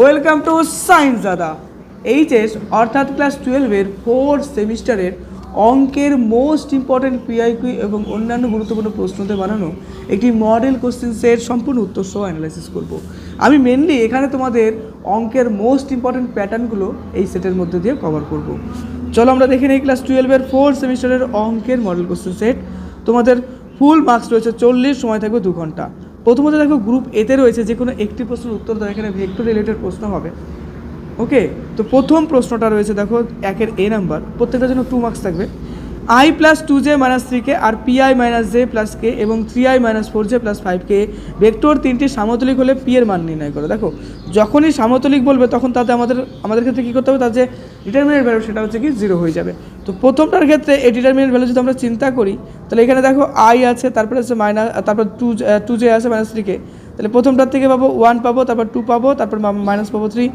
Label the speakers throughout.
Speaker 1: Welcome to science দাদা HS অর্থাৎ class টুয়েলভের ফোর্থ সেমিস্টারের অঙ্কের মোস্ট ইম্পর্টেন্ট পিআইকিউ এবং অন্যান্য গুরুত্বপূর্ণ প্রশ্নতে বানানো একটি মডেল কোশ্চেন সেট সম্পূর্ণ উত্তর সহ অ্যানালাইসিস করব। আমি মেনলি এখানে তোমাদের অঙ্কের মোস্ট ইম্পর্টেন্ট প্যাটার্নগুলো এই সেটের মধ্যে দিয়ে কভার করব। চলো আমরা দেখে নিই ক্লাস টুয়েলভের ফোর্থ সেমিস্টারের অঙ্কের মডেল কোশ্চেন সেট তোমাদের ফুল মার্কস রয়েছে চল্লিশ, সময় থাকবে দু ঘণ্টা। প্রথমত দেখো গ্রুপ এতে রয়েছে যে কোনো একটি প্রশ্নের উত্তর দাও, এখানে ভেক্টর রিলেটেড প্রশ্ন হবে। ওকে তো প্রথম প্রশ্নটা রয়েছে দেখো, একের এ নাম্বার প্রত্যেকটার জন্য টু মার্কস থাকবে। I plus two J minus three K R P I minus J plus K এবং three I minus four J plus five K vector তিনটি সামতলিক হলে পি এর মান নির্ণয় করো। দেখো, যখনই সামতলিক বলবে, তখন তাতে আমাদের আমাদের ক্ষেত্রে কী করতে হবে? তার যে ডিটারমিনেন্ট ভ্যালু সেটা হচ্ছে কি জিরো হয়ে যাবে। তো প্রথমটার ক্ষেত্রে এই ডিটারমিনেন্ট ভ্যালু যদি আমরা চিন্তা করি, তাহলে এখানে দেখো আই আছে, তারপরে আছে মাইনাস তারপর টু টু জে আছে মাইনাস থ্রিকে তাহলে প্রথমটার থেকে পাবো ওয়ান পাবো, তারপর টু পাবো, তারপর মাইনাস পাবো থ্রি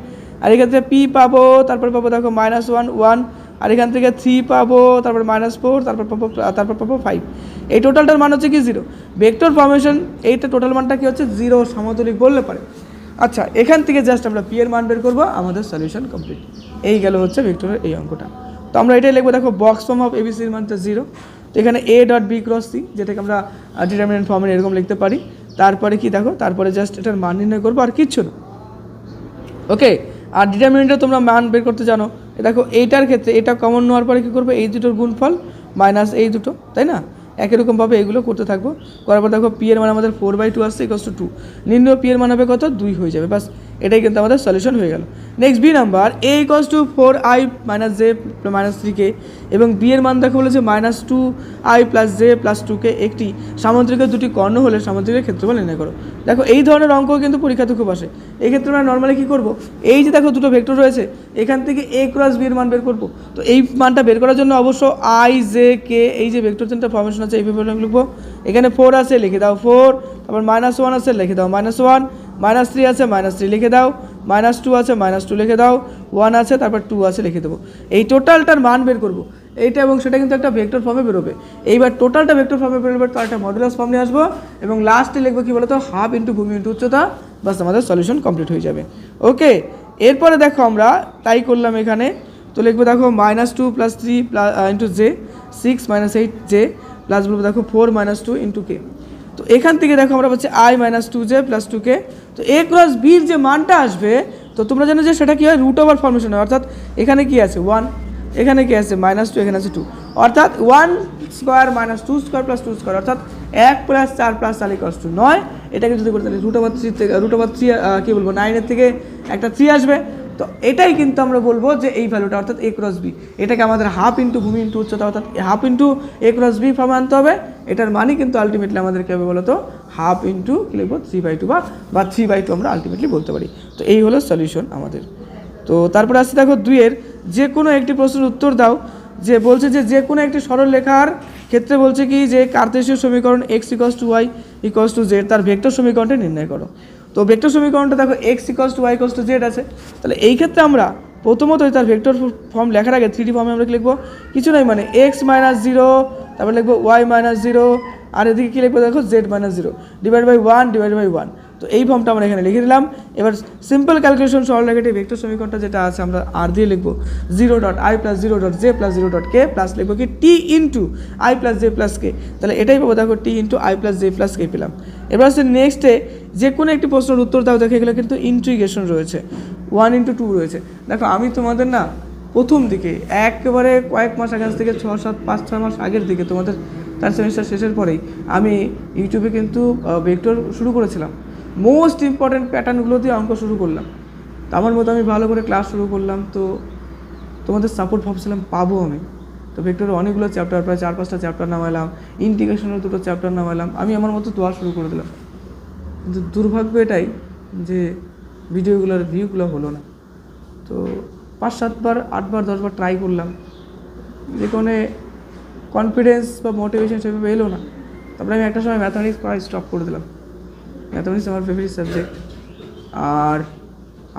Speaker 1: আর এখান থেকে পি পাবো, তারপর পাবো দেখো মাইনাস ওয়ান ওয়ান আর এখান থেকে থ্রি পাবো, তারপর মাইনাস ফোর তারপর পাবো তারপর পাবো ফাইভ এই টোটালটার মান হচ্ছে কি জিরো ভেক্টর ফর্মেশন এইটা টোটাল মানটা কি হচ্ছে জিরো সমতলিক বললে পারে। আচ্ছা এখান থেকে জাস্ট আমরা পি এর মান বের করব, আমাদের সলিউশন কমপ্লিট এই গেল হচ্ছে ভেক্টরের এই অঙ্কটা। তো আমরা এটাই লিখব, দেখো বক্স ফর্ম অফ এবিসির মানটা জিরো তো এখানে A dot B cross C যেটাকে আমরা ডিটারমিনেন্ট ফর্মে এরকম লিখতে পারি। তারপরে কি দেখো, তারপরে জাস্ট এটার মান নির্ণয় করব, আর কিচ্ছু না। ওকে, আর ডিটারমিনেন্টে তোমরা মান বের করতে জানো। দেখো, এইটার ক্ষেত্রে, এটা কমন নেওয়ার পরে কী করবে? এই দুটোর গুণফল মাইনাস এই দুটো, তাই না? একই রকমভাবে এগুলো করতে থাকব। করার পর দেখো পি এর মান আমাদের ফোর বাই টু আসছে ইকস টু টু নির্ণয় পি এর মান হবে কত? দুই হয়ে যাবে। বাস এটাই কিন্তু আমাদের সলিউশন হয়ে গেল। Next B number A equals to four I minus J minus three K এবং বি এর মান দেখো বলেছে minus two I plus J plus two K একটি সামুদ্রিকের দুটি কর্ণ হলে সামুদ্রিকের ক্ষেত্রফল নির্ণয় করো। দেখো এই ধরনের অঙ্ক কিন্তু পরীক্ষাতে খুব আসে। এই ক্ষেত্রে আমরা নর্মালি কী করব? এই যে দেখো দুটো ভেক্টর রয়েছে, এখান থেকে এ ক্রস বি এর মান বের করব। তো এই মানটা বের করার জন্য অবশ্য আই জে কে এই যে ভেক্টর তিনটা ফর্মেশন আছে, এই এইভাবে লিখব। এখানে ফোর আছে, লিখে দাও ফোর তারপর মাইনাস ওয়ান আছে, লিখে দাও মাইনাস ওয়ান মাইনাস থ্রি আছে মাইনাস থ্রি লিখে দাও। মাইনাস টু আছে মাইনাস টু লিখে দাও। ওয়ান আছে, তারপর টু আছে লিখে দেবো। এই টোটালটার মান বের করব। এইটা এবং সেটা কিন্তু একটা ভেক্টর ফর্মে বেরোবে। এইবার টোটালটা ভেক্টর ফর্মে বেরোবে তার একটা মডুলাস ফর্ম নিয়ে আসব এবং লাস্টে লিখব কি বলতো? হাফ ইন্টু ভূমি ইন্টু উচ্চতা। বাস আমাদের সলিউশন কমপ্লিট হয়ে যাবে। ওকে এরপরে দেখো আমরা তাই করলাম এখানে। তো লিখব দেখো minus two plus three plus into J six minus eight J plus বলব দেখো four minus two into K তো এখান থেকে দেখো আমরা পাচ্ছি I minus two J plus two K তো এ ক্রস বির যে মানটা আসবে, তো তোমরা জানো যে সেটা কী হয়? রুট ওভার ফর্মেশন হয়। অর্থাৎ এখানে কি আছে? ওয়ান এখানে কি আছে? মাইনাস টু এখানে আছে টু অর্থাৎ one square minus two square plus two square অর্থাৎ এক প্লাস চার প্লাস চার ইকস টু নয়, এটাকে যদি করতে রুট ওভার থ্রি থেকে রুট ওভার থ্রি কী বলব? নাইনের থেকে একটা থ্রি আসবে। তো এটাই কিন্তু আমরা বলব যে এই ভ্যালুটা অর্থাৎ এ ক্রস বি এটাকে আমাদের হাফ ইন্টু ভূমি ইন্টু উচ্চতা, অর্থাৎ half into A cross B ফর্মে আনতে হবে। এটার মানে কিন্তু আলটিমেটলি আমাদেরকে হবে বলতো হাফ ইন্টু কী লিখব? থ্রি বাই টু বা বা থ্রি বাই টু আমরা আলটিমেটলি বলতে পারি। তো এই হলো সলিউশন আমাদের। তো তারপরে আসছে দেখো দুইয়ের, যে কোনো একটি প্রশ্নের উত্তর দাও, যে বলছে যে যে কোনো একটি সরল লেখার ক্ষেত্রে বলছে কি যে কার্তেশীয় সমীকরণ X equals to Y equals to Z তার ভেক্টর সমীকরণটা নির্ণয় করো। তো ভেক্টর সমীকরণটা দেখো X equals to Y equals to Z আছে। তাহলে এই ক্ষেত্রে আমরা প্রথমত তার ভেক্টর ফর্ম লেখার আগে থ্রি ফর্মে আমরা কি লিখব? কিছু নাই মানে এক্স মাইনাস জিরো তারপর লিখব ওয়াই মাইনাস জিরো আর এদিকে কী লিখব দেখো Z minus zero divide by one divide by one তো এই ফর্মটা আমরা এখানে লিখে দিলাম। এবার সিম্পল ক্যালকুলেশন সরল রেখাটি ভেক্টর সমীকরণটা যেটা আছে আমরা আর দিয়ে লিখব। Zero dot I plus zero dot J plus zero dot K plus লিখব কি T into I plus J plus K তাহলে এটাই পাবো দেখো T into I plus J plus K পেলাম। এবার হচ্ছে নেক্সটে যে কোনো একটি প্রশ্নের উত্তর দাও, দেখো এগুলো কিন্তু ইন্ট্রিগেশন রয়েছে। ওয়ান ইন্টু টু রয়েছে। দেখো আমি তোমাদের না প্রথম দিকে, একেবারে কয়েক মাস আগে থেকে ছ, সাত, পাঁচ, ছয় মাস আগের দিকে তোমাদের তার সেমিস্টার শেষের পরেই আমি ইউটিউবে কিন্তু ভেক্টর শুরু করেছিলাম। মোস্ট ইম্পর্ট্যান্ট প্যাটার্নগুলো দিয়ে অঙ্ক শুরু করলাম। তো আমার মতো আমি ভালো করে ক্লাস শুরু করলাম। তো তোমাদের সাপোর্ট ভাবছিলাম, পাবো আমি। তো ভেক্টরে অনেকগুলো চ্যাপ্টার প্রায় চার পাঁচটা চ্যাপ্টার নামালাম। ইন্টিগ্রেশনের দুটো চ্যাপ্টার নামালাম। আমি আমার মতো দোয়া শুরু করে দিলাম। কিন্তু দুর্ভাগ্য এটাই যে ভিডিওগুলোর ভিউগুলো হলো না। তো পাঁচ সাতবার আটবার দশবার ট্রাই করলাম। যে কোনো কনফিডেন্স বা মোটিভেশন সেভাবে এলো না। তারপরে আমি একটা সময় ম্যাথামেটিক্স পড়া স্টপ করে দিলাম। ম্যাথামেটিক্স আমার ফেভারিট সাবজেক্ট আর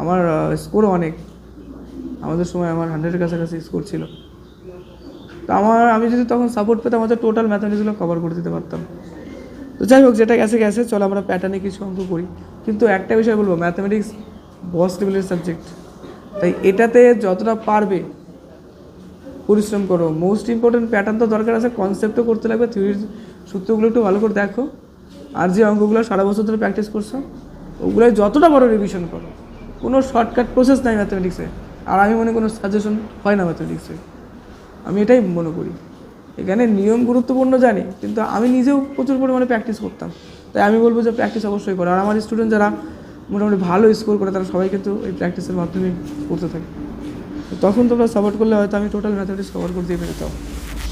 Speaker 1: আমার স্কোরও অনেক। আমাদের সময় আমার হান্ড্রেডের কাছাকাছি স্কোর ছিল। তো আমার, আমি যদি তখন সাপোর্ট পেতাম, আমাদের টোটাল ম্যাথামেটিক্সগুলো কভার করে দিতে পারতাম। তো যাই হোক, যেটা গেছে গেছে। চলো আমরা প্যাটার্নে কিছু অঙ্ক করি। কিন্তু একটা বিষয় বলব ম্যাথামেটিক্স বস লেভেলের সাবজেক্ট তাই এটাতে যতটা পারবে, পরিশ্রম করো। মোস্ট ইম্পর্টেন্ট প্যাটার্ন তো দরকার আছে কনসেপ্টও করতে লাগবে থিওরির সূত্রগুলো একটু ভালো করে দেখো। আর যে অঙ্কগুলো সারা বছর ধরে প্র্যাকটিস করছ ওগুলো যতটা বড় রিভিশন করো, কোনো শর্টকাট প্রসেস নাই ম্যাথমেটিক্সে আর আমি মনে কোনো সাজেশন হয় না ম্যাথমেটিক্সে আমি এটাই মনে করি। এখানে নিয়ম গুরুত্বপূর্ণ জানি, কিন্তু আমি নিজেও প্রচুর পরিমাণে প্র্যাকটিস করতাম। তাই আমি বলব যে প্র্যাকটিস অবশ্যই করো। আর আমার স্টুডেন্ট যারা মোটামুটি ভালো স্কোর করে, তারা সবাই কিন্তু এই প্র্যাকটিসের মাধ্যমে করতে থাকে। তখন তোমরা সাপোর্ট করলে হয়তো আমি টোটাল ম্যাথমেটিক্স কভার করে দিয়ে পেরেতাম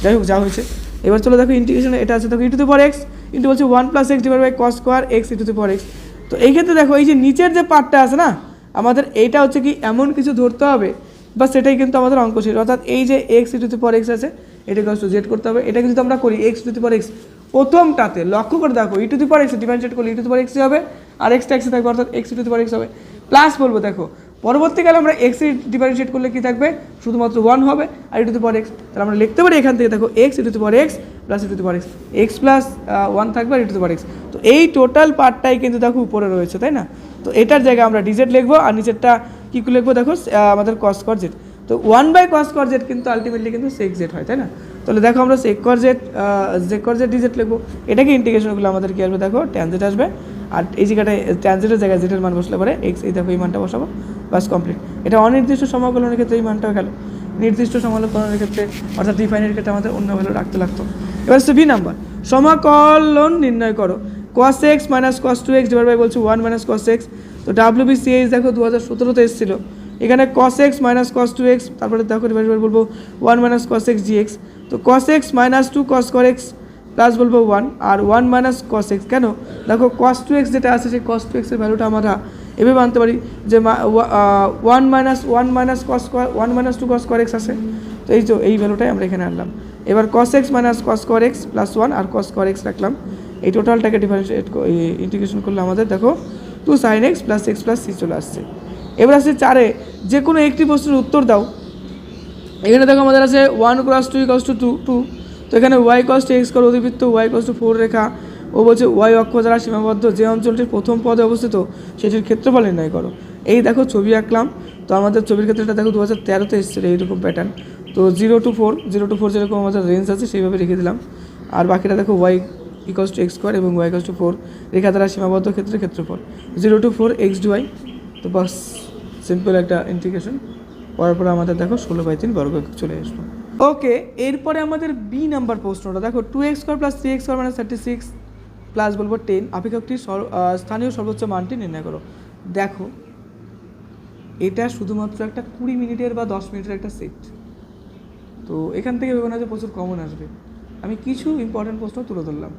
Speaker 1: যাই হোক, যা হয়েছে। এবার চলো দেখো ইন্টিগ্রেশন এটা আছে দেখো E to to power X into বলছে one plus X divide by cos square X E to power X তো এই ক্ষেত্রে দেখো, এই যে নিচের যে পার্টটা আছে না, আমাদের এইটা হচ্ছে কি এমন কিছু ধরতে হবে, বা সেটাই কিন্তু আমাদের অঙ্ক ছিল অর্থাৎ এই যে x into two power x আছে, এটাকে কষ্ট জেড করতে হবে। এটা কিন্তু আমরা করি x to the power x প্রথমটাতে লক্ষ্য করে দেখো e to power x differentiate করলে e to the power X হবে, আর এক্সটা এক্সে থাকবে, অর্থাৎ X to the power X হবে। প্লাস বলব দেখো পরবর্তীকালে আমরা এক্স ডিফারেন্সিয়েট করলে কি থাকবে? শুধুমাত্র ওয়ান হবে, আর ই টু দি পাওয়ার এক্স তাহলে আমরা লিখতে পারি এখান থেকে, দেখো X E to the power X plus E to the power X X plus one থাকবে আর ই টু দি পাওয়ার এক্স তো এই টোটাল পার্টটাই কিন্তু দেখো উপরে রয়েছে, তাই না? তো এটার জায়গায় আমরা ডিজেট লিখব, আর নিচেরটা কী লিখব, দেখো আমাদের কস কর জেড তো ওয়ান বাই কস কর জেড কিন্তু আলটিমেটলি কিন্তু সেক জেড হয়, তাই না? তাহলে দেখো আমরা সেক কর জেড জেক কর জেড ডিজেট লিখব। এটাকে ইন্টিগ্রেশনগুলো আমাদের কি আসবে, দেখো ট্যান জেড আসবে। আর এই জায়গাটায় ট্যান জেডের জায়গায় জেটের মান বসলে পরে এক্স এই দেখো, এই মানটা বসাবো। বাস কমপ্লিট এটা অনির্দিষ্ট সমাকলনের ক্ষেত্রে এই মানটা গেল। নির্দিষ্ট সমাকলনের ক্ষেত্রে, অর্থাৎ ডিফাইনের ক্ষেত্রে আমাদের অন্য ভ্যালু রাখতে লাগতো। এবার হচ্ছে বি নাম্বার সমাকলন নির্ণয় করো। Cos X minus cos two X divide by বলছে ওয়ান মাইনাস কস এক্স তো ডাব্লিউ বি সিএইচ দেখো দু হাজার সতেরোতে এসেছিল। এখানে cos X minus cos two X তারপরে দেখো ডিভাইড বাই বলব one minus cos X G X তো cos X minus two cos কর এক্স প্লাস বলব ওয়ান আর ওয়ান মাইনাস কস এক্স কেন? দেখো কস টু এক্স যেটা আছে, সেই কস টু এক্সের ভ্যালুটা আমরা এভাবে আনতে পারি যে one minus one minus cos one minus two cos X আছে। তো এই তো এই ভ্যালুটাই আমরা এখানে আনলাম। এবার cos X minus cos X plus one আর কস এক্স রাখলাম। এই টোটালটাকে ডিফারেন্সিয়েট ইন্টিগ্রেশন করলে আমাদের, দেখো two sine X plus X plus C চলে আসছে। এবার আসছে চারে যে কোনো একটি প্রশ্নের উত্তর দাও। এখানে দেখো আমাদের আছে one cross two equals to two two তো এখানে ওয়াই কস টু এক্স কর অধিবৃত্ত ওয়াই কস টু ফোর রেখা ও বলছে, ওয়াই অক্ষ দ্বারা সীমাবদ্ধ, যে অঞ্চলটির প্রথম পদে অবস্থিত, সেটির ক্ষেত্রফল নির্ণয় করো। এই দেখো ছবি আঁকলাম। তো আমাদের ছবির ক্ষেত্রেটা দেখো দু হাজার তেরোতে এসেছিল এইরকম প্যাটার্ন তো zero two four zero two four যেরকম আমাদের রেঞ্জ আছে, সেইভাবে রেখে দিলাম। আর বাকিটা দেখো Y equals to X square এবং ওয়াই ইকস টু ফোর রেখা দ্বারা সীমাবদ্ধ ক্ষেত্রে ক্ষেত্রফল। Zero to four X D Y তো বাস সিম্পল একটা ইন্টিগ্রেশন পরে পরে আমাদের দেখো, ষোলো বাই তিন বর্গ চলে আসলো। ওকে এরপরে আমাদের বি নাম্বার প্রশ্নটা। দেখো two X square plus three X square মানে থার্টি সিক্স প্লাস বলব টেন অপেক্ষকটির সর- স্থানীয় সর্বোচ্চ মানটি নির্ণয় করো। দেখো, এটা শুধুমাত্র একটা কুড়ি মিনিটের বা দশ মিনিটের একটা সেট তো এখান থেকে ভেবে না যে প্রচুর কমন আসবে। আমি কিছু ইম্পর্ট্যান্ট প্রশ্ন তুলে ধরলাম।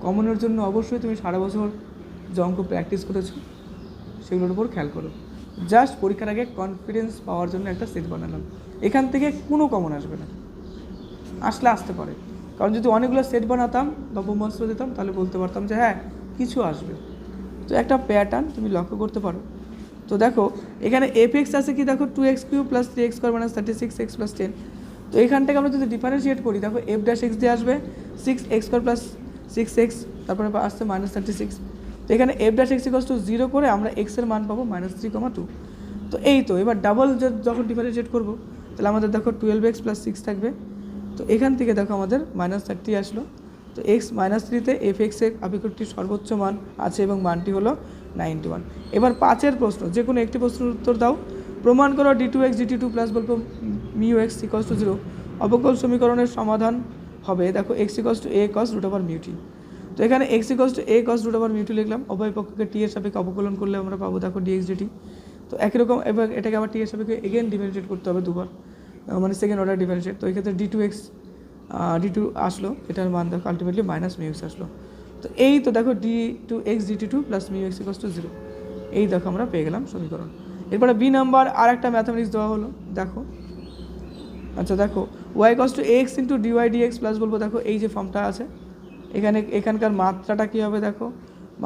Speaker 1: কমনের জন্য অবশ্যই তুমি সারা বছর যে অঙ্ক প্র্যাকটিস করেছ, সেগুলোর উপর খেয়াল করো। জাস্ট পরীক্ষার আগে কনফিডেন্স পাওয়ার জন্য একটা সেট বানালাম। এখান থেকে কোনো কমন আসবে না। আসলে আসতে পারে। কারণ যদি অনেকগুলো সেট বানাতাম বা ব্রহ্মাস্ত্র দিতাম, তাহলে বলতে পারতাম যে হ্যাঁ কিছু আসবে। তো একটা প্যাটার্ন তুমি লক্ষ্য করতে পারো। তো দেখো, এখানে এফ এক্স আছে কি? দেখো two X cube plus three X square minus thirty six X plus ten তো এখান থেকে আমরা যদি ডিফারেন্সিয়েট করি, দেখো এফ ড্যাশ এক্স দিয়ে আসবে six X square plus six X তারপরে আসছে মাইনাস থার্টি সিক্স তো এখানে F dash X equals to zero করে আমরা এক্সের মান পাবো মাইনাস থ্রি কমা টু তো এই তো, এবার ডাবল যখন ডিফারেন্সিয়েট করব, তাহলে আমাদের দেখো টুয়েলভ এক্স প্লাস সিক্স থাকবে। তো এখান থেকে দেখো আমাদের মাইনাস থার্টি আসলো। তো এক্স মাইনাস থ্রিতে এফ এক্সের আপেক্ষকটির সর্বোচ্চ মান আছে এবং মানটি হলো নাইনটি ওয়ান এবার পাঁচের প্রশ্ন, যে কোনো একটি প্রশ্নের উত্তর দাও। প্রমাণ করো D two X D T two plus বলব mu X equals to zero অবকল সমীকরণের সমাধান হবে। দেখো X equals to A cos root over mu T তো এখানে X equals to A cos root over mu T লিখলাম। উভয় পক্ষকে টি এর সাপেক্ষে অবকলন করলে আমরা পাবো দেখো ডিএক্স ডিটি তো একই রকম, এবার এটাকে আবার টি এর সাপেক্ষে এগেন ডিফারেন্সিয়েট করতে হবে দুবার। মানে সেকেন্ড অর্ডার ডিফারেন্সিয়েট তো এই ক্ষেত্রে D two X D two আসলো। এটার মান দেখো আলটিমেটলি মাইনাস মিউ এক্স আসলো। তো এই তো দেখো D two X D T two plus mu X equals to zero এই দেখো আমরা পেয়ে গেলাম সমীকরণ। এরপরে বি নাম্বার আর একটা ম্যাথামেটিক্স দেওয়া হলো, দেখো। আচ্ছা দেখো Y cos two X into D Y D X plus বলব, দেখো, এই যে ফর্মটা আছে, এখানে, এখানকার মাত্রাটা কী হবে, দেখো?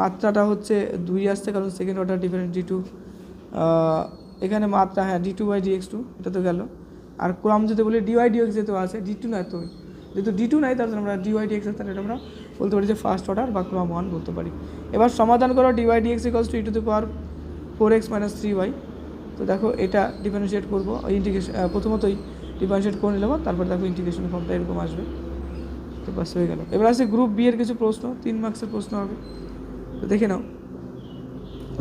Speaker 1: মাত্রাটা হচ্ছে দুই আসছে, কারণ second order different D two এখানে মাত্রা হ্যাঁ D two by D X two এটা তো গেল। আর ক্রম যদি বলি ডিওয়াই ডিএক্স যেহেতু আছে ডি টু নয় তো, যেহেতু ডি টু নাই তাহলে আমরা ডিওয়াই ডিএক্স তাহলে এটা আমরা বলতে পারি যে ফার্স্ট অর্ডার বা ক্রম ওয়ান বলতে পারি। এবার সমাধান করো D Y D X equals to E to the power four X minus three Y তো দেখো এটা ডিফারেন্সিয়েট করব ইন্টিগ্রেশন প্রথমতই ডিফারেন্সিয়েট করে নিলাম, তারপর দেখো ইন্টিগ্রেশন ফর্মটা এরকম আসবে। তো বাস হয়ে গেল। এবার আসছে গ্রুপ বি এর কিছু প্রশ্ন, তিন মার্কসের প্রশ্ন হবে। তো দেখে নাও।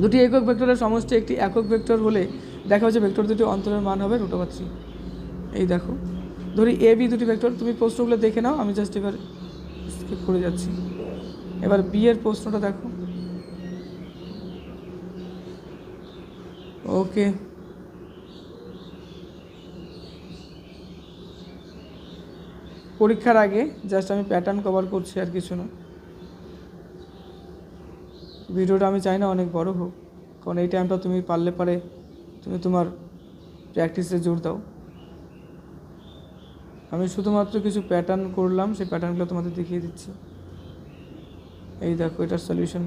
Speaker 1: দুটি একক ভেক্টরের সমষ্টি একটি একক ভেক্টর হলে দেখা হচ্ছে ভেক্টর দুটি অন্তরের মান হবে রুট ওভার থ্রি এই দেখো। ধরি এ বি দুটি ভেক্টর তুমি প্রশ্নগুলো দেখে নাও, আমি জাস্ট এবার স্কিপ করে যাচ্ছি। এবার বি এর প্রশ্নটা দেখো। ওকে পরীক্ষার আগে জাস্ট আমি প্যাটার্ন কভার করছি আর কিছু না। ভিডিওটা আমি চাই না অনেক বড় হোক, কারণ এই টাইমটা তুমি পারলে পারে তুমি তোমার প্র্যাকটিসে জোর দাও। আমি শুধুমাত্র কিছু প্যাটার্ন করলাম, সেই প্যাটার্নগুলো তোমাদের দেখিয়ে দিচ্ছি। এই দেখো, এটার সলিউশন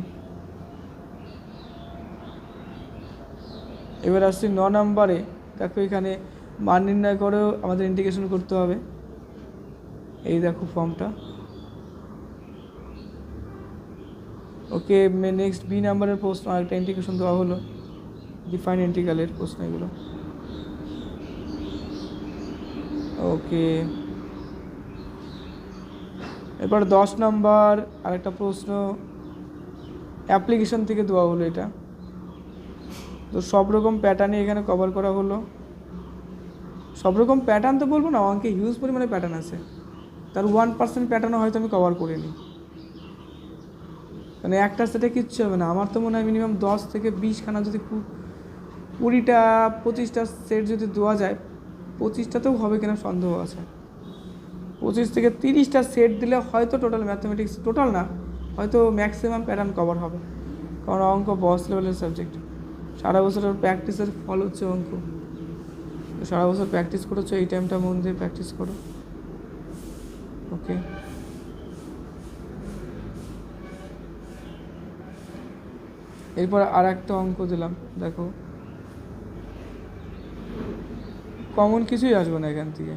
Speaker 1: এবার আসছি ন নাম্বারে। দেখো এখানে মান নির্ণয় করেও আমাদের ইন্ডিকেশন করতে হবে। এই দেখো ফর্মটা ওকে নেক্সট বি নাম্বারের প্রশ্ন, আরেকটা ইন্টিগ্রেশন দেওয়া হলো। ডিফাইন ইন্টিগ্রালের প্রশ্ন এগুলো। ওকে এবার দশ নাম্বার আরেকটা প্রশ্ন। অ্যাপ্লিকেশন থেকে দেওয়া হলো এটা। তো সব রকম প্যাটার্নই এখানে কভার করা হলো। সব রকম প্যাটার্ন তো বলব না, অঙ্কে হিউজ পরিমাণে প্যাটার্ন আছে। তার ওয়ান পার্সেন্ট প্যাটার্নও হয়তো আমি কভার করে নিই মানে একটা সেটে কিচ্ছু হবে না। আমার তো মনে হয় মিনিমাম দশ থেকে বিশখানা যদি কুড়িটা, পঁচিশটা সেট যদি দেওয়া যায় পঁচিশটাতেও হবে কিনা সন্দেহ আছে। পঁচিশ থেকে তিরিশটা সেট দিলে হয়তো টোটাল ম্যাথমেটিক্স টোটাল না, হয়তো ম্যাক্সিমাম প্যাটার্ন কভার হবে। কারণ অঙ্ক বস লেভেলের সাবজেক্ট সারা বছরের প্র্যাকটিসের ফল হচ্ছে অঙ্ক। সারা বছর প্র্যাকটিস করেছ, এই টাইমটা মন দিয়ে প্র্যাকটিস করো। ওকে এরপর আর একটা অঙ্ক দিলাম, দেখো। কমন কিছুই আসবে না এখান থেকে।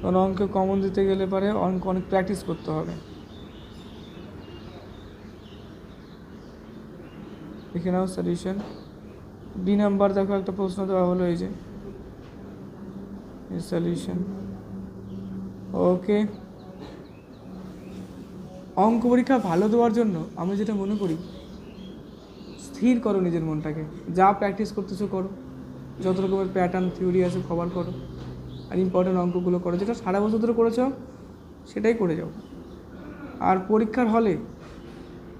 Speaker 1: কারণ অঙ্কে কমন দিতে গেলে পরে অঙ্ক অনেক প্র্যাকটিস করতে হবে। দেখে নাও সলিউশন বি নাম্বার দেখো, একটা প্রশ্ন দেওয়া হলো এই যে। সলিউশন ওকে অঙ্ক পরীক্ষা ভালো দেওয়ার জন্য আমি যেটা মনে করি, স্থির করো নিজের মনটাকে। যা প্র্যাকটিস করতেছো করো। যত রকমের প্যাটার্ন থিওরি আছে কভার করো। আর ইম্পর্টেন্ট অঙ্কগুলো করো। যেটা সারা বছর ধরে করেছ, সেটাই করে যাও। আর পরীক্ষার হলে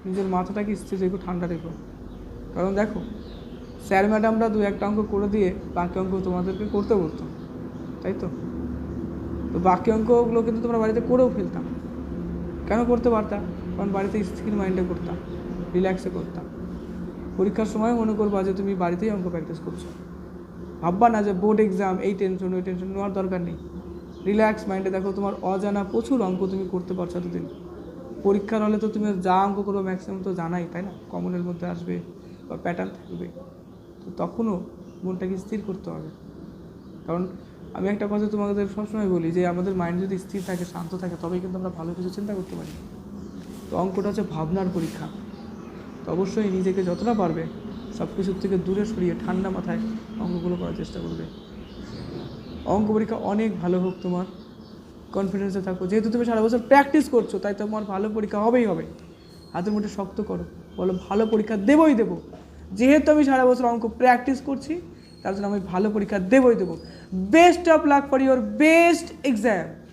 Speaker 1: নিজের মাথাটাকে স্থির রেখো, ঠান্ডা রেখো। কারণ দেখো স্যার ম্যাডামরা দু একটা অঙ্ক করে দিয়ে বাকি অঙ্ক তোমাদেরকে করতে বলতাম তাই তো? তো বাকি অঙ্কগুলো কিন্তু তোমরা বাড়িতে করেও ফেলতাম কেন করতে পারতাম কারণ বাড়িতে স্থির মাইন্ডে করতাম রিল্যাক্সে করতাম পরীক্ষার সময় মনে করবা যে তুমি বাড়িতেই অঙ্ক প্র্যাকটিস করছ। ভাববা না যে বোর্ড এক্সাম এই টেনশন ওই টেনশন নেওয়ার দরকার নেই। রিল্যাক্স মাইন্ডে দেখো তোমার অজানা প্রচুর অঙ্ক তুমি করতে পারছ এতদিন। পরীক্ষার হলে তো তুমি যা অঙ্ক করো ম্যাক্সিমাম তো জানাই, তাই না? কমনের মধ্যে আসবে বা প্যাটার্ন থাকবে। তো তখনও মনটাকে স্থির করতে হবে। কারণ আমি একটা কথা তোমাদের সবসময় বলি যে, আমাদের মাইন্ড যদি স্থির থাকে, শান্ত থাকে, তবেই কিন্তু আমরা ভালো কিছু চিন্তা করতে পারি। তো অঙ্কটা হচ্ছে ভাবনার পরীক্ষা। তো অবশ্যই নিজেকে যতটা পারবে সব কিছুর থেকে দূরে সরিয়ে ঠান্ডা মাথায় অঙ্কগুলো করার চেষ্টা করবে। অঙ্ক পরীক্ষা অনেক ভালো হোক তোমার। কনফিডেন্সে থাকো। যেহেতু তুমি সারা বছর প্র্যাকটিস করছ, তাই তোমার ভালো পরীক্ষা হবেই হবে। হাতের মুঠে শক্ত করো। বলো, ভালো পরীক্ষা দেবই দেবো। যেহেতু আমি সারা বছর অঙ্ক প্র্যাকটিস করছি, তার জন্য আমি ভালো পরীক্ষা দেবই দেবো। Best of luck for your best exam